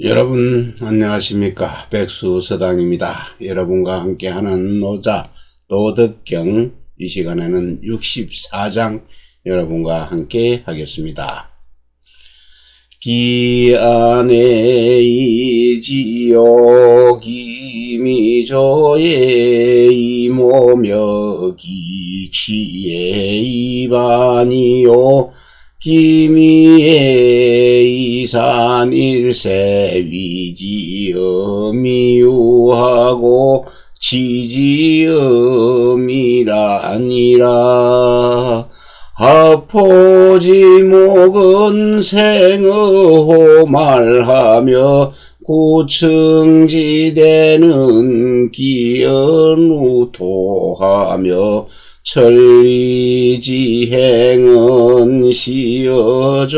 여러분 안녕하십니까 백수 서당입니다. 여러분과 함께하는 노자 도덕경 이 시간에는 64장 여러분과 함께 하겠습니다. 기안에 이지요 기미조에 이모며 기치에 이반이요 기미의 이산 일세 위지어 미유하고 지지음이라니라. 하포지 목은 생어호 말하며 고층지대는 기연우토하며 천리지행은 시어족하라.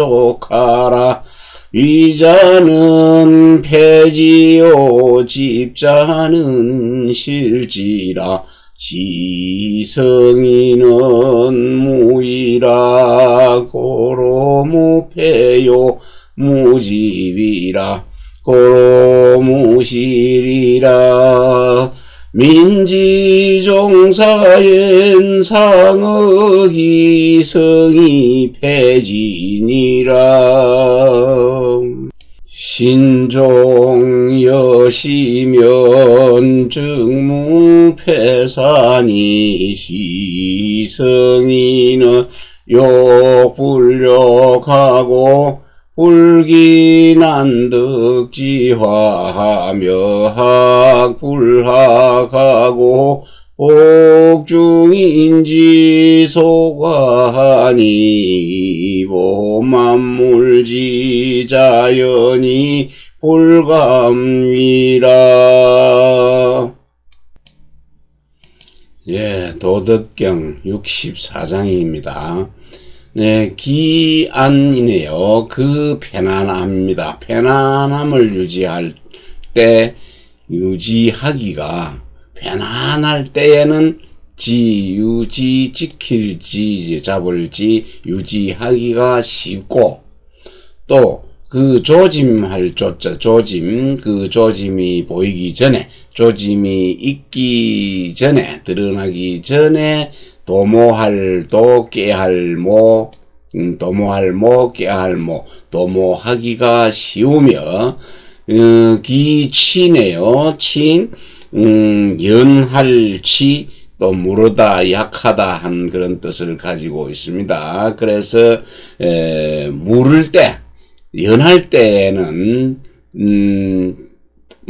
위자는 폐지요 집자는 실지라. 지성이는 무이라 고로 무패요 무집이라. 고로 무실이라 민지종사엔 상어기 성이 폐진이라. 신종 여시면 증무패산이 시성이는 욕불력하고 불기난득지화하며 학불학하고 옥중인지 소관이 보만물지 자연이 불감위라 예, 도덕경 64장입니다. 네, 기안이네요. 그 편안함입니다. 편안함을 유지할 때, 유지하기가, 편안할 때에는 지, 유지, 지킬지, 잡을지, 유지하기가 쉽고, 또, 그 조짐할 조자, 조짐, 그 조짐이 보이기 전에, 조짐이 있기 전에, 드러나기 전에, 도모할 도 깨할 모 음, 도모할 모 깨할 모 도모하기가 쉬우며 어, 기치네요 친 음, 연할 치 또 무르다 약하다 한 그런 뜻을 가지고 있습니다. 그래서 에, 물을 때 연할 때에는 음,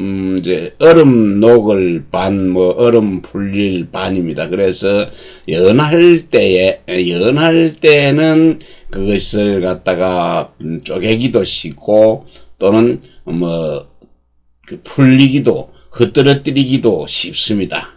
음, 이제, 얼음 녹을 반, 뭐, 얼음 풀릴 반입니다. 그래서, 연할 때에, 연할 때는 그것을 갖다가 쪼개기도 쉽고, 또는, 뭐, 그 풀리기도, 흩뜨러뜨리기도 쉽습니다.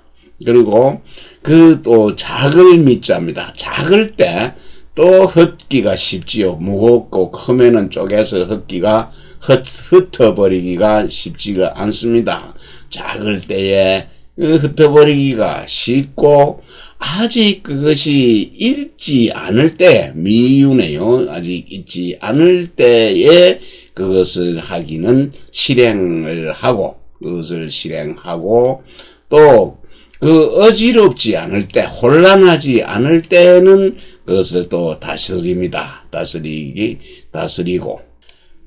그리고, 그 또, 작을 밑자입니다. 작을 때, 또 흩기가 쉽지요. 무겁고 크면은 쪼개서 흩기가 흩, 흩어버리기가 쉽지가 않습니다. 작을 때에 흩어버리기가 쉽고 아직 그것이 읽지 않을 때 미유네요. 아직 읽지 않을 때에 그것을 하기는 실행을 하고 그것을 실행하고 또 그 어지럽지 않을 때, 혼란하지 않을 때는 그것을 또 다스립니다. 다스리기, 다스리고.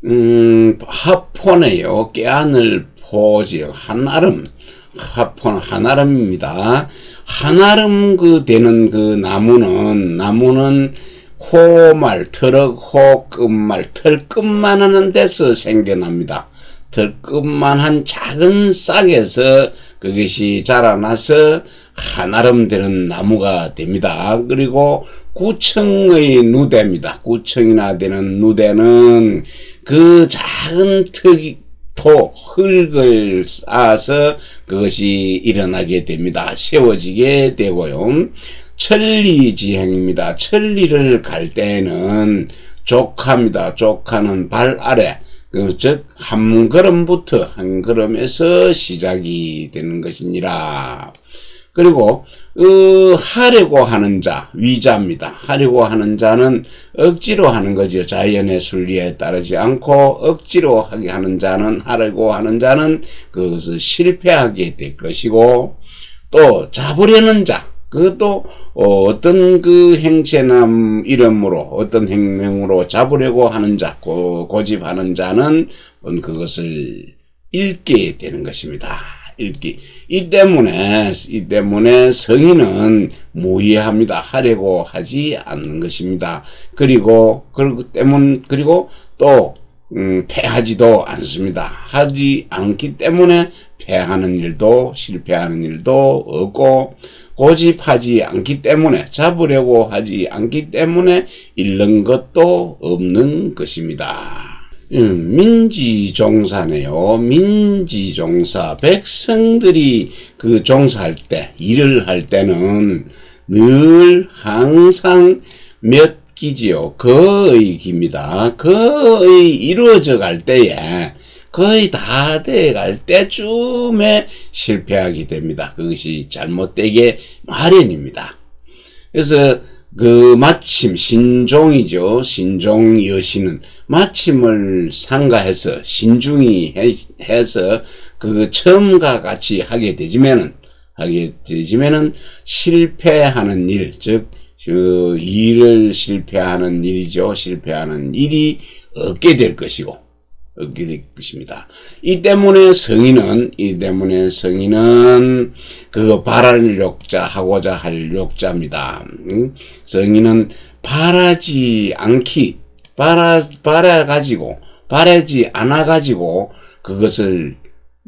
음, 하포네요. 깨안을 포지요. 한아름. 하포는 한아름입니다. 한아름 그 되는 그 나무는, 나무는 호말, 트럭 호 끝말, 털끝만 하는 데서 생겨납니다. 털끝만한 작은 싹에서 그것이 자라나서 한아름 되는 나무가 됩니다. 그리고 구청의 누대입니다. 구청이나 되는 누대는 그 작은 턱이 토, 흙을 쌓아서 그것이 일어나게 됩니다. 세워지게 되고요. 천리지행입니다. 천리를 갈 때는 족합니다. 족하는 발 아래 그, 즉, 한 걸음부터 한 걸음에서 시작이 되는 것이니라. 그리고, 어, 하려고 하는 자, 위자입니다. 하려고 하는 자는 억지로 하는 거죠. 자연의 순리에 따르지 않고 억지로 하게 하는 자는 하려고 하는 자는 그것을 실패하게 될 것이고 또 잡으려는 자, 그것도 어, 떤그 행체나 이름으로 어떤 행명으로 잡으려고 하는 자, 고, 고집하는 자는 그것을 읽게 되는 것입니다. 읽기. 이 때문에, 이 때문에 성인은 무의합니다. 하려고 하지 않는 것입니다. 그리고, 그리고 때문, 그리고 또, 음, 패하지도 않습니다. 하지 않기 때문에 패하는 일도, 실패하는 일도 없고, 고집하지 않기 때문에, 잡으려고 하지 않기 때문에 잃는 것도 없는 것입니다. 음, 민지종사네요. 민지종사. 백성들이 그 종사할 때, 일을 할 때는 늘 항상 몇 기지요. 거의 기입니다. 거의 이루어져 갈 때에, 거의 다 돼 갈 때쯤에 실패하게 됩니다. 그것이 잘못되게 마련입니다. 그래서 그 마침 신종이죠. 신종 여신은 마침을 상가해서 신중히 해 서 그 처음과 같이 하게 되지면은 하게 되지면은 실패하는 일, 즉, 그 일을 실패하는 일이죠. 실패하는 일이 없게 될 것이고, 얻게 될 것입니다. 이 때문에 성인은 이 때문에 성인은 그 바랄 욕자 하고자 할 욕자입니다. 응? 성인은 바라지 않기 바라 바라 가지고 바라지 않아 가지고 그것을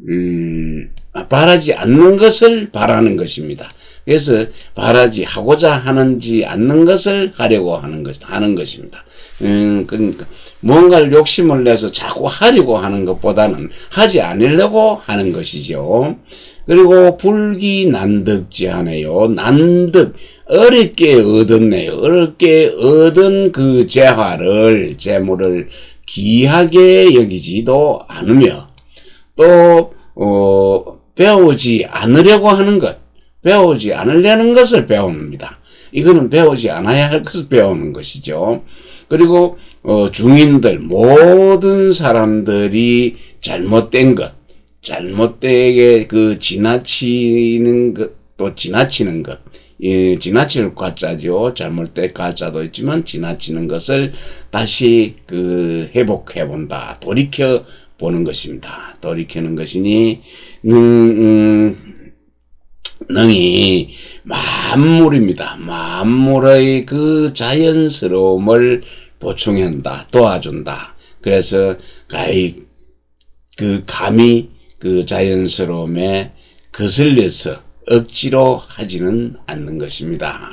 음, 바라지 않는 것을 바라는 것입니다. 그래서 바라지 하고자 하는지 않는 것을 하려고 하는 것 하는 것입니다. 음, 그러니까 뭔가를 욕심을 내서 자꾸 하려고 하는 것보다는 하지 않으려고 하는 것이죠. 그리고 불기 난득지하네요. 난득 어렵게 얻었네요. 어렵게 얻은 그 재화를 재물을 귀하게 여기지도 않으며 또 어, 배우지 않으려고 하는 것, 배우지 않으려는 것을 배웁니다. 이거는 배우지 않아야 할 것을 배우는 것이죠. 그리고 어, 중인들 모든 사람들이 잘못된 것, 잘못되게 그 지나치는 것, 또 지나치는 것, 예, 지나칠 가짜죠. 잘못된 가짜도 있지만 지나치는 것을 다시 그 회복해 본다. 돌이켜 보는 것입니다. 돌이키는 것이니 능, 음, 능이 만물입니다. 만물의 그 자연스러움을 보충한다, 도와준다. 그래서 가히 그 감히 그 자연스러움에 거슬려서 억지로 하지는 않는 것입니다.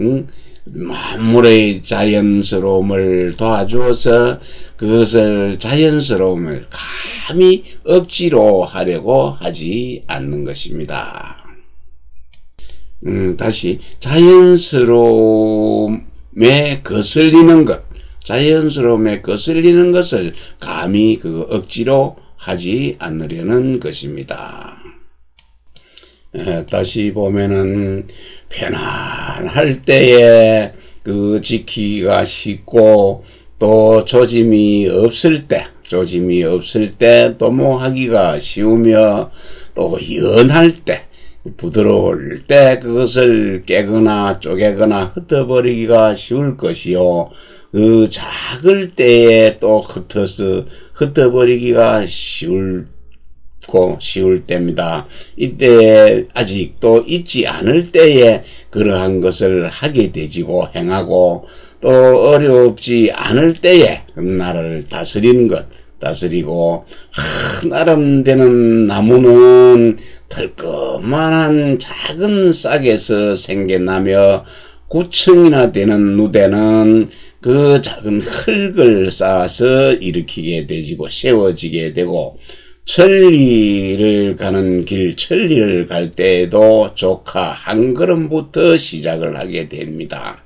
음, 만물의 자연스러움을 도와주어서 그것을 자연스러움을 감히 억지로 하려고 하지 않는 것입니다. 음, 다시 자연스러움에 거슬리는 것, 자연스러움에 거슬리는 것을 감히 그 억지로 하지 않으려는 것입니다. 에, 다시 보면은 편안할 때에 그 지키기가 쉽고 또 조짐이 없을 때, 조짐이 없을 때또뭐 하기가 쉬우며 또 연할 때, 부드러울 때 그것을 깨거나 쪼개거나 흩어버리기가 쉬울 것이요. 그 작을 때에 또 흩어서 흩어버리기가 쉬울 고 쉬울 때입니다. 이때 아직도 잊지 않을 때에 그러한 것을 하게 되지고 행하고 또 어렵지 않을 때에 나라를 다스리는 것 다스리고 하, 나름 되는 나무는 털끄만한 작은 싹에서 생겨나며 구층이나 되는 누대는 그 작은 흙을 쌓아서 일으키게 되지고 세워지게 되고 천리를 가는 길, 천리를 갈 때에도 조카 한 걸음부터 시작을 하게 됩니다.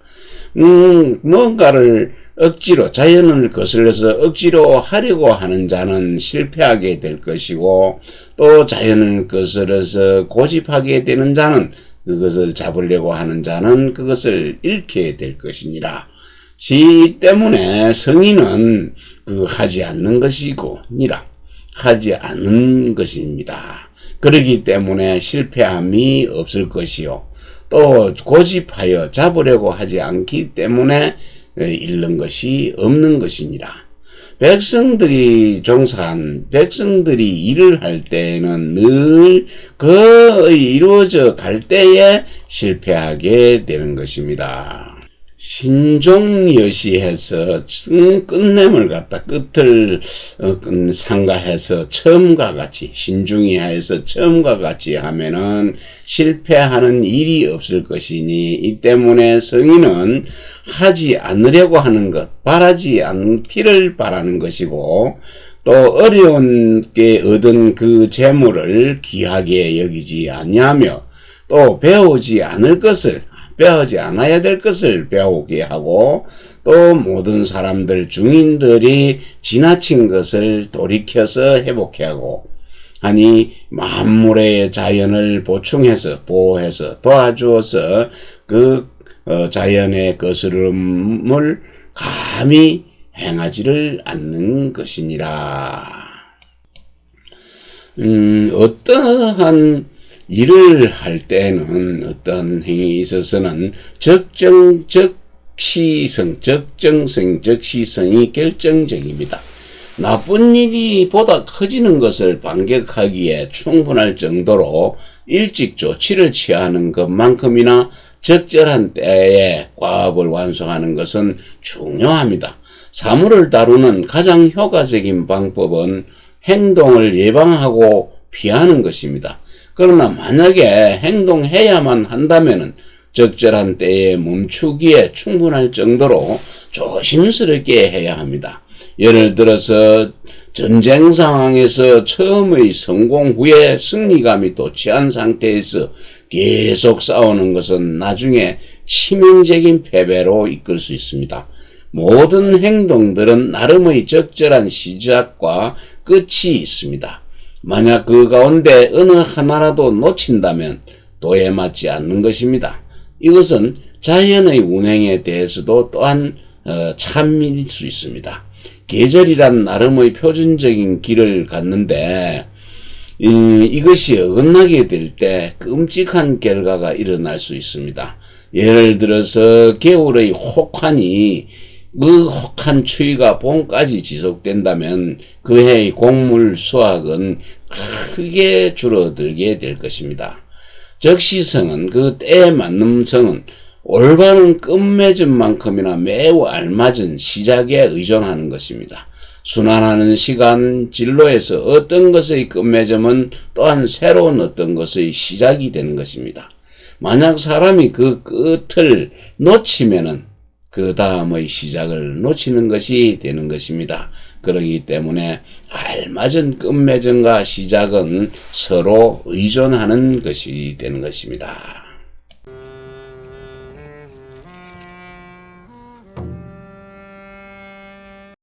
음, 뭔가를 억지로, 자연을 거슬러서 억지로 하려고 하는 자는 실패하게 될 것이고, 또 자연을 거슬러서 고집하게 되는 자는 그것을 잡으려고 하는 자는 그것을 잃게 될 것이니라. 시 때문에 성인은 그 하지 않는 것이고 니라. 하지 않는 것입니다. 그러기 때문에 실패함이 없을 것이요. 또 고집하여 잡으려고 하지 않기 때문에 잃는 것이 없는 것이니라. 백성들이 종사한 백성들이 일을 할 때에는 늘 거의 이루어져 갈 때에 실패하게 되는 것입니다. 신종여시해서 끝냄을 갖다. 끝을 어, 상가해서 처음과 같이 신중이하여서 처음과 같이 하면은 실패하는 일이 없을 것이니 이 때문에 성인은 하지 않으려고 하는 것 바라지 않기를 바라는 것이고 또 어려운 게 얻은 그 재물을 귀하게 여기지 아니하며 또 배우지 않을 것을 배우지 않아야 될 것을 배우게 하고 또 모든 사람들 중인들이 지나친 것을 돌이켜서 회복해 하고 하니 만물의 자연을 보충해서 보호해서 도와주어서 그 어, 자연의 거스름을 감히 행하지를 않는 것이니라. 음, 어떠한 일을 할 때는 어떤 행위에 있어서는 적정, 적 시성, 적정성, 적 시성이 결정적입니다. 나쁜 일이 보다 커지는 것을 반격하기에 충분할 정도로 일찍 조치를 취하는 것만큼이나 적절한 때에 과업을 완성하는 것은 중요합니다. 사물을 다루는 가장 효과적인 방법은 행동을 예방하고 피하는 것입니다. 그러나 만약에 행동해야만 한다면은 적절한 때에 멈추기에 충분할 정도로 조심스럽게 해야 합니다. 예를 들어서 전쟁 상황에서 처음의 성공 후에 승리감이 도취한 상태에서 계속 싸우는 것은 나중에 치명적인 패배로 이끌 수 있습니다. 모든 행동들은 나름의 적절한 시작과 끝이 있습니다. 만약 그 가운데 어느 하나라도 놓친다면 도에 맞지 않는 것입니다. 이것은 자연의 운행에 대해서도 또한 어, 참일 수 있습니다. 계절이란 나름의 표준적인 길을 갔는데 이, 이것이 어긋나게 될 때 끔찍한 결과가 일어날 수 있습니다. 예를 들어서 겨울의 혹한이 그 혹한 추위가 봄까지 지속된다면 그 해의 곡물 수확은 크게 줄어들게 될 것입니다. 적시성은 그 때에 맞는 성은 올바른 끝맺음만큼이나 매우 알맞은 시작에 의존하는 것입니다. 순환하는 시간 진로에서 어떤 것의 끝맺음은 또한 새로운 어떤 것의 시작이 되는 것입니다. 만약 사람이 그 끝을 놓치면은 그 다음의 시작을 놓치는 것이 되는 것입니다. 그러기 때문에 알맞은 끝맺음과 시작은 서로 의존하는 것이 되는 것입니다.